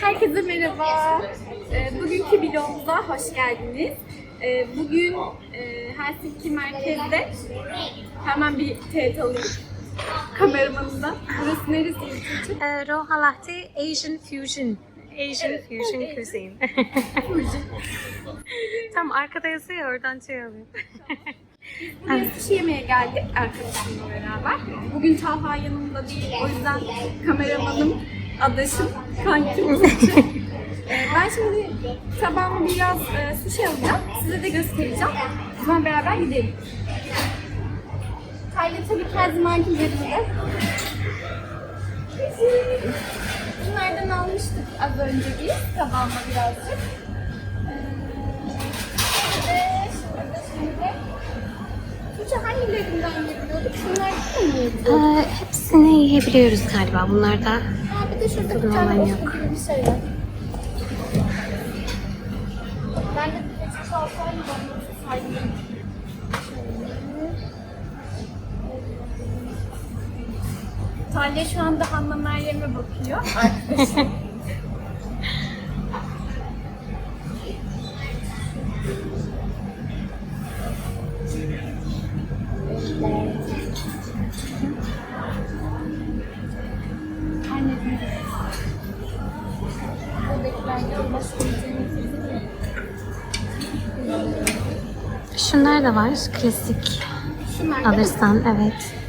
Herkese merhaba. Ee, bugünkü vlogumuza hoş geldiniz. Ee, bugün e, Helsinki merkezde hemen bir teyit alayım kameramanımdan. Burası neresi Tuğçe? Uh, Rohalahti Asian Fusion. Asian Fusion Cuisine. Tam arkada yazıyor oradan şey alayım. Buraya sushi yemeye geldik arkadaşımla beraber. Bugün Talha yanımda değil. O yüzden kameramanım, adaşım, kankim Tuğçe. Ee, ben şimdi tabağıma biraz e, sushi alacağım. Size de göstereceğim. O zaman beraber gidelim. Tayla tabii ki her zamanki yerinde. Bunlardan almıştık az önce biz tabağıma birazcık. Ee, şurada şimdi. Tuğçe hangilerinden yiyorduk? Şunlar değil mi yiyorduk? Uh, hepsini yiyebiliyoruz galiba. Bunlar da bir de şurada bir tane yok. gibi bir şey var. Ben de bir peçete alsaydım ben de tutsaydım. Talya şu anda Hanna Meryem'e bakıyor. şunlar da var. Klasik Şunlar alırsan evet.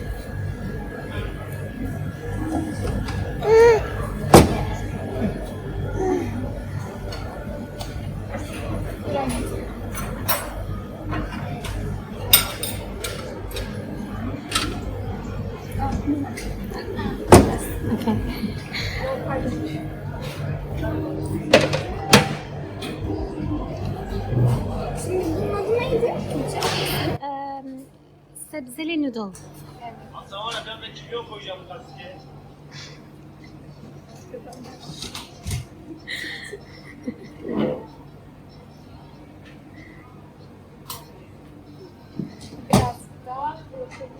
Sebzeli noodle. Zaman ben de koyacağım gazeteye. Daha brokoli.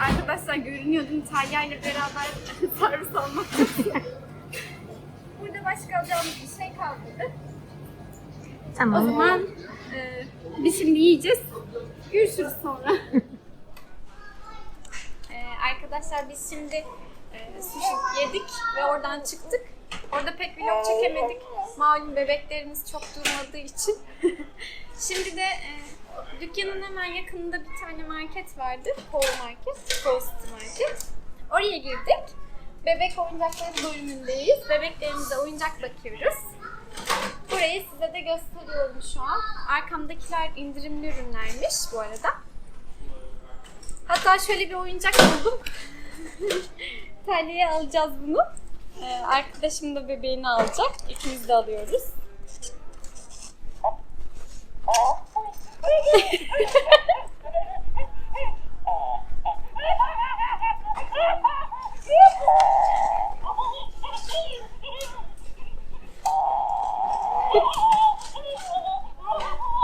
Arkadaşlar görünüyor değil mi? Talya ile beraber servis almak Burada başka alacağımız bir şey kalmadı. O Tamam. zaman e, biz şimdi yiyeceğiz. Görüşürüz sonra. e, arkadaşlar biz şimdi e, sushi yedik ve oradan çıktık. Orada pek vlog çekemedik. Malum bebeklerimiz çok durmadığı için. şimdi de e, dükkanın hemen yakınında bir tane market vardı. Paul Market, Paul City Market. Oraya girdik. Bebek oyuncakları bölümündeyiz. Bebeklerimize oyuncak bakıyoruz. Burayı size de gösteriyorum şu an. Arkamdakiler indirimli ürünlermiş bu arada. Hatta şöyle bir oyuncak buldum. Talya'ya alacağız bunu. Ee, arkadaşım da bebeğini alacak. İkimiz de alıyoruz.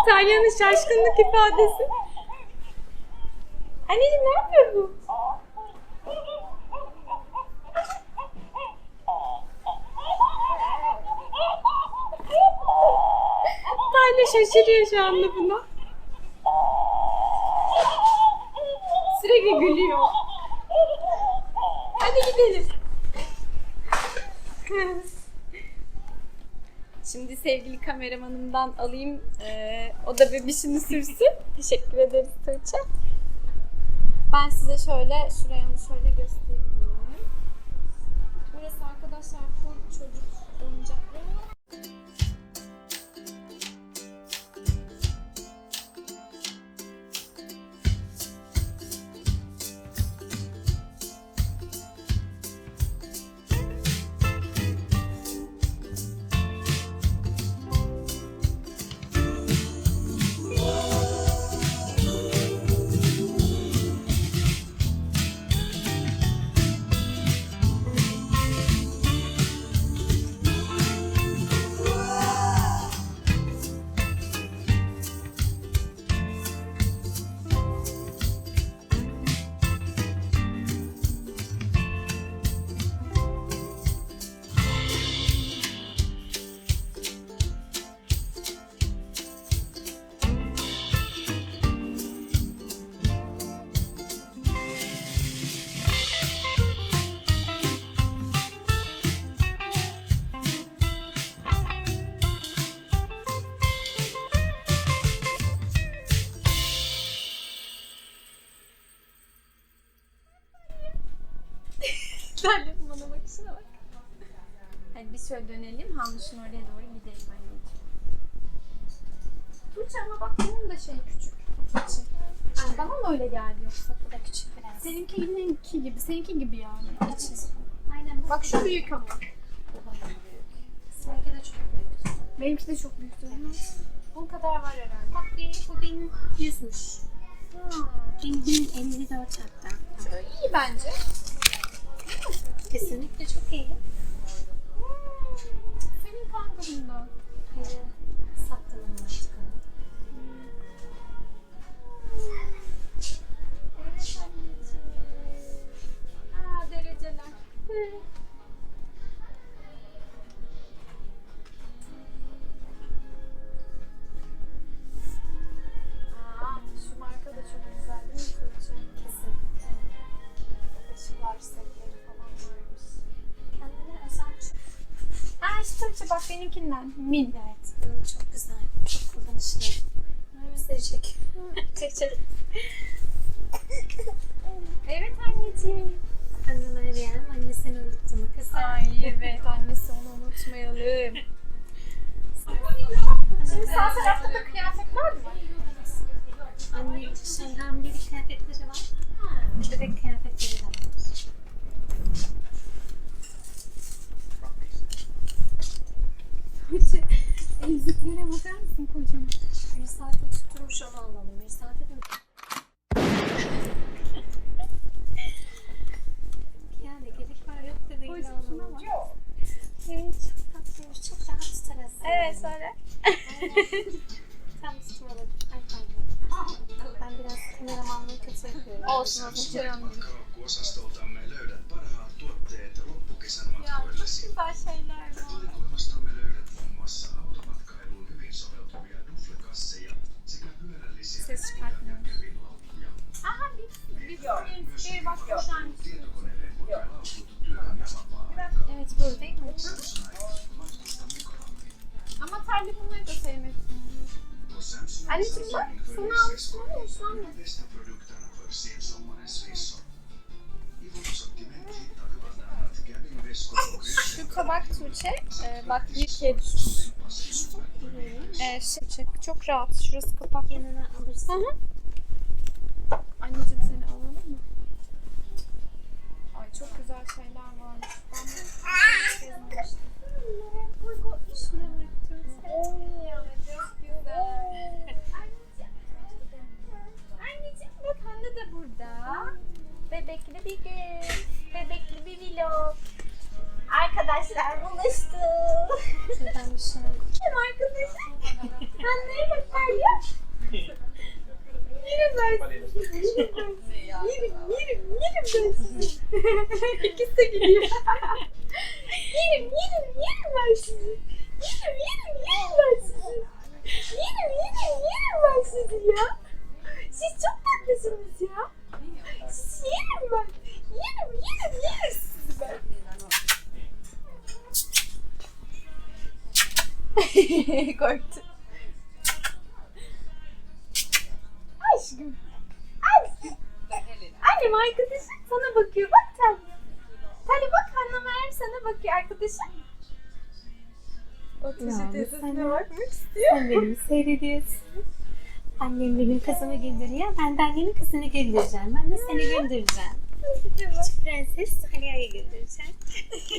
Talya'nın şaşkınlık ifadesi. Anneciğim ne yapıyor bu? Talya şaşırıyor şu anda buna. Sürekli gülüyor. Hadi gidelim. Şimdi sevgili kameramanımdan alayım. Ee, o da bebişini sürsün. Teşekkür ederiz Tuğçe. Ben size şöyle, şuraya onu şöyle göstereyim. Burası arkadaşlar full çocuk oyuncakları. Bir şöyle dönelim. Hamuş'un oraya doğru gidelim anneciğim. Tuğçe ama bak bunun da şey küçük. İçi. Yani bana mı öyle geldi yoksa? Bu da küçük biraz. Seninki gibi, seninki gibi yani. İçi. Aynen bu. Bak şu büyük ama. Bu. Seninki de çok büyük. Benimki de çok büyüktü. Onun kadar var herhalde. Bak bir, bu benim yüzmüş. Benim 1054 hatta. İyi bence. Kesinlikle çok iyi. Tuğçe bak benimkinden. Min. Evet. Bu çok güzel. Çok kullanışlı. Bizleri çek. çek çek. Evet anneciğim. Anne Meryem, anne seni unuttu mu kızım? Ay evet annesi onu unutmayalım. Şimdi sağ tarafta da kıyafetler mi? Anne şey hamilelik kıyafetleri var. Bebek kıyafetleri de var. Tuğçe elbiseklere bakar mısın kocaman? Bir saat tutturmuş onu alalım. Bir saate de... yani gerek var yok da değil Kocaman alalım. bak. Evet çok tatlıymış. Çok rahat tutar aslında. Evet söyle. Tam tutmadım. Ay pardon. Ben biraz kameramanlığı kötü yapıyorum. Olsun olsun. Kauppaosastoltamme löydät parhaat tuotteet loppukesän Ya çok matkoillesi. güzel şeyler var. Tabak Tuğçe, e, bak bir kedi. E, şey, çok, çok rahat. Şurası kapak. Yanına alırsın. Hı hı. Anneciğim seni alalım mı? Ay çok güzel şeyler varmış. Ben de. Anneciğim bak Hande de burada. Bebekli bir gün. Bebekli bir vlog. Arkadaşlar buluştuk. Kim arkadaşım? Hande'ye bak Derya. Yerim ben sizi. Yerim, yerim, yerim ben sizi. İkisi de gülüyor. yerim, yerim, yerim ben sizi. Aşkım. Annem arkadaşım sana bakıyor. Bak Talya. Talya bak annem Meryem sana bakıyor arkadaşım. O Ya, teyzesine bakmak istiyor. Sen beni seyrediyorsun. Annem benim kızımı güldürüyor. Ben de annemin kızını güldüreceğim. Ben de seni güldüreceğim. Küçük prenses Talya'yı güldüreceğim.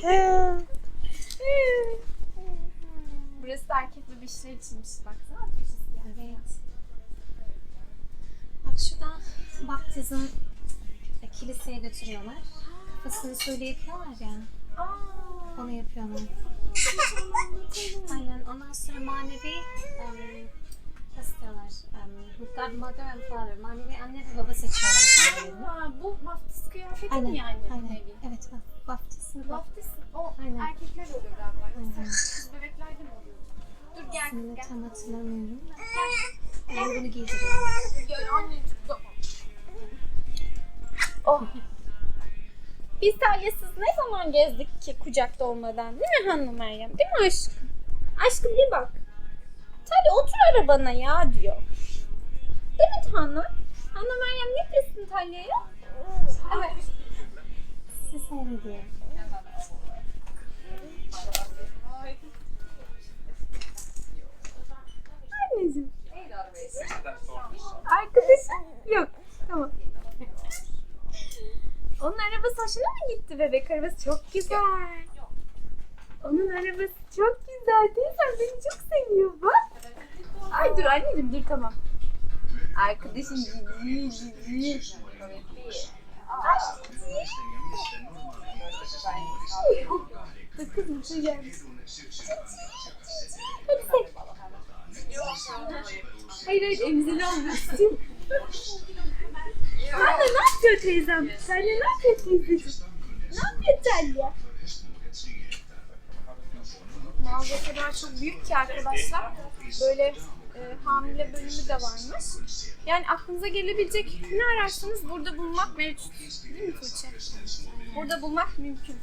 Burası da erkek bebişler içinmiş. Baksana yani. Evet. Bak şurada baptizm kiliseye götürüyorlar. Kafasını suyla yıkıyorlar ya. Onu yapıyorlar. Aynen. Ondan sonra manevi em, nasıl diyorlar? Um, God, mother and father. Manevi anne ve baba seçiyorlar. Aa, bu vaftiz kıyafeti Aynen. mi yani? Aynen. Evet. Baptizm. Vaftiz o Aynen. erkekler oluyor galiba. Aynen. Kız bebeklerde mi oluyor? Dur gel gel. tam hatırlamıyorum. Ama bunu giydiriyorlar. Gel anneciğim. Oh. Biz Talya'sız ne zaman gezdik ki kucakta olmadan değil mi hanım Meryem? Değil mi aşkım? Aşkım bir bak. Talya otur arabana ya diyor. Değil mi Tanrı? Hanım Meryem ne diyorsun Talya'ya? Evet. Sizi seyrediyor. Anneciğim. Arkadaşım yok. Tamam. Hoşuna mı gitti bebek arabası? Çok güzel. Onun arabası çok güzel değil mi? Sen beni çok seviyor bak. Ay dur anneciğim dur tamam. Arkadaşım cici cici. Dur kızım dur gel. Hayır hayır emzini almak istiyorum. Yapıyor teyzem? Sen ne yapıyor teyzeciğim? Ne yapıyor Talya? Mağaza kadar çok büyük ki arkadaşlar. Böyle e, hamile bölümü de varmış. Yani aklınıza gelebilecek ne ararsanız burada bulmak mevcut. Değil mi Tuğçe? Burada bulmak mümkün.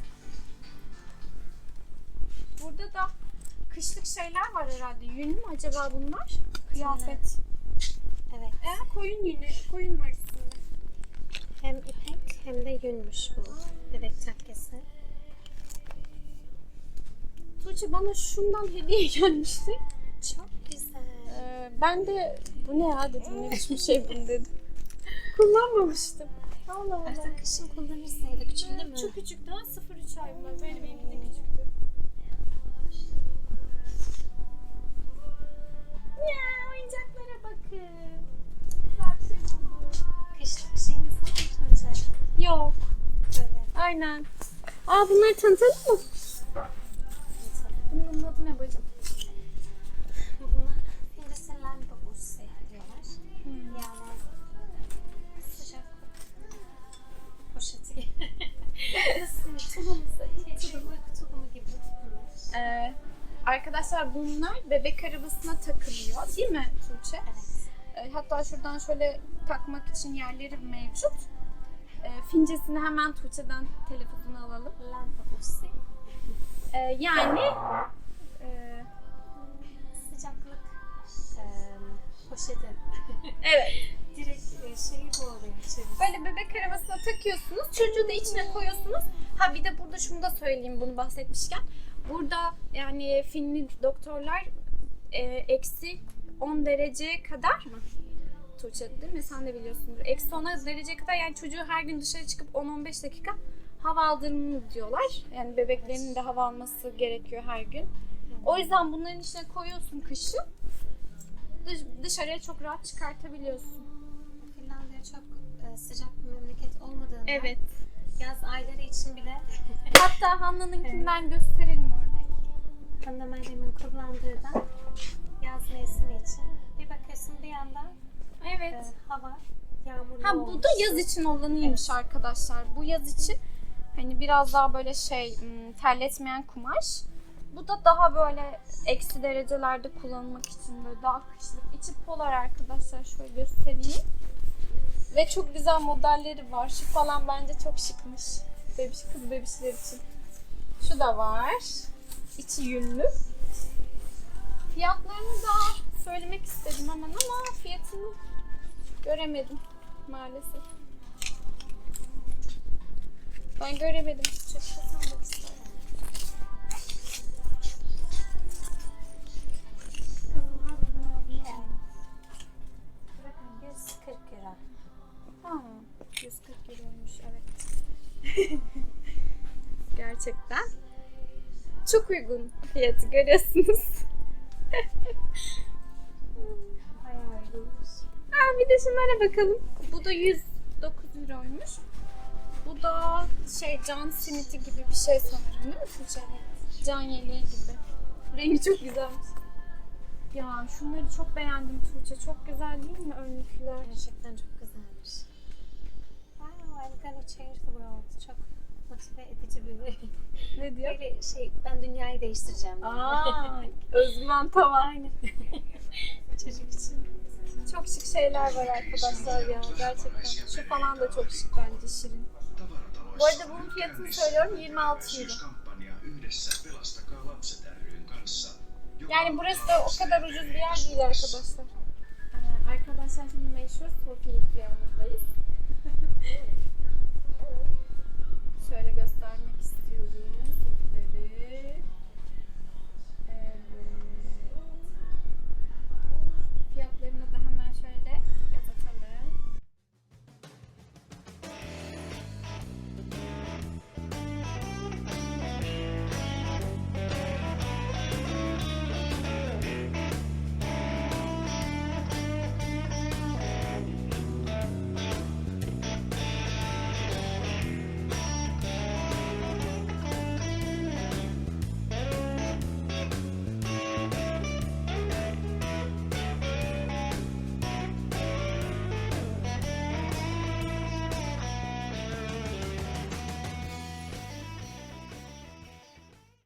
Burada da kışlık şeyler var herhalde. Yün mü acaba bunlar? Kıyafet. Evet. E, koyun yünü. Koyun ipek hem de yünmüş bu bebek takkesi. Tuğçe bana şundan hediye gelmişti. Çok güzel. Ee, ben de bu ne ya dedim ne biçim şey bu dedim. Kullanmamıştım. Allah Allah. Artık kışın da küçüldü mü? Çok küçük daha 0-3 ay bunlar. Böyle benimki de küçüktü. Ya oyuncaklara bakın. Aynen. Aa bunları tanıtalım mı? Bunun adı ne bacım? Buna Hindistan babası diyorlar. Hmm. Yani sıcaklık poşeti. Tulum, şey, çubuk tulumu gibi. Bunlar. Ee, arkadaşlar bunlar bebek arabasına takılıyor değil mi Tuğçe? Evet. Ee, hatta şuradan şöyle takmak için yerleri mevcut. Fincesini hemen Tuğçe'den telefonu alalım. Ee, yani e, Sıcaklık eee poşeti. evet Direkt e, şeyi bu oluyor içerisi. böyle bebek arabasına takıyorsunuz. Çocuğu da içine koyuyorsunuz. Ha bir de burada şunu da söyleyeyim bunu bahsetmişken. Burada yani Finli doktorlar e, eksi 10 dereceye kadar mı? Tuğçe değil mi? Sen de biliyorsundur. Eksi 10 dereceye kadar yani çocuğu her gün dışarı çıkıp 10-15 dakika hava aldırımı diyorlar. Yani bebeklerinin de hava alması gerekiyor her gün. O yüzden bunların içine koyuyorsun kışın. Dış, dışarıya çok rahat çıkartabiliyorsun. Finlandiya çok e, sıcak bir memleket olmadığından Evet. yaz ayları için bile Hatta Hanna'nınkinden gösterelim örnek. Hanna Meryem'in kullandığı da yaz mevsimi için bir bakıyorsun bir anda Evet. e, hava yağmurlu Ha bu da yaz için olanıymış arkadaşlar. Bu yaz için hani biraz daha böyle şey terletmeyen kumaş. Bu da daha böyle eksi derecelerde kullanılmak için böyle daha kışlık. İçi polar arkadaşlar şöyle göstereyim. Ve çok güzel modelleri var. Şu falan bence çok şıkmış. Bebiş, kız bebişler için. Şu da var. İçi yünlü. Fiyatlarını da söylemek istedim hemen ama fiyatını göremedim maalesef. Ben göremedim. Çok sanmak istedim. Evet. 140 lira. Ha, 140 liraymış evet. Gerçekten. Çok uygun fiyatı görüyorsunuz. Şunlara bakalım. Bu da 109 liraymış. Bu da şey can simiti gibi bir şey sanırım değil mi Tuğçe? Can yeleği gibi. Rengi çok güzelmiş. Ya şunları çok beğendim Tuğçe. Çok güzel değil mi önlükler? Gerçekten çok güzelmiş. Wow, I'm gonna change the world. Çok motive edici bir Ne diyor? Böyle şey, ben dünyayı değiştireceğim. Aa, özgüven tavan. Aynen. Çocuk için. Çok şık şeyler var arkadaşlar ya gerçekten. Şu falan da çok şık bence Şirin. Bu arada bunun fiyatını söylüyorum 26 euro. Yani burası da o kadar ucuz bir yer değil arkadaşlar. Ee, arkadaşlar şimdi meşhur Şöyle göstermek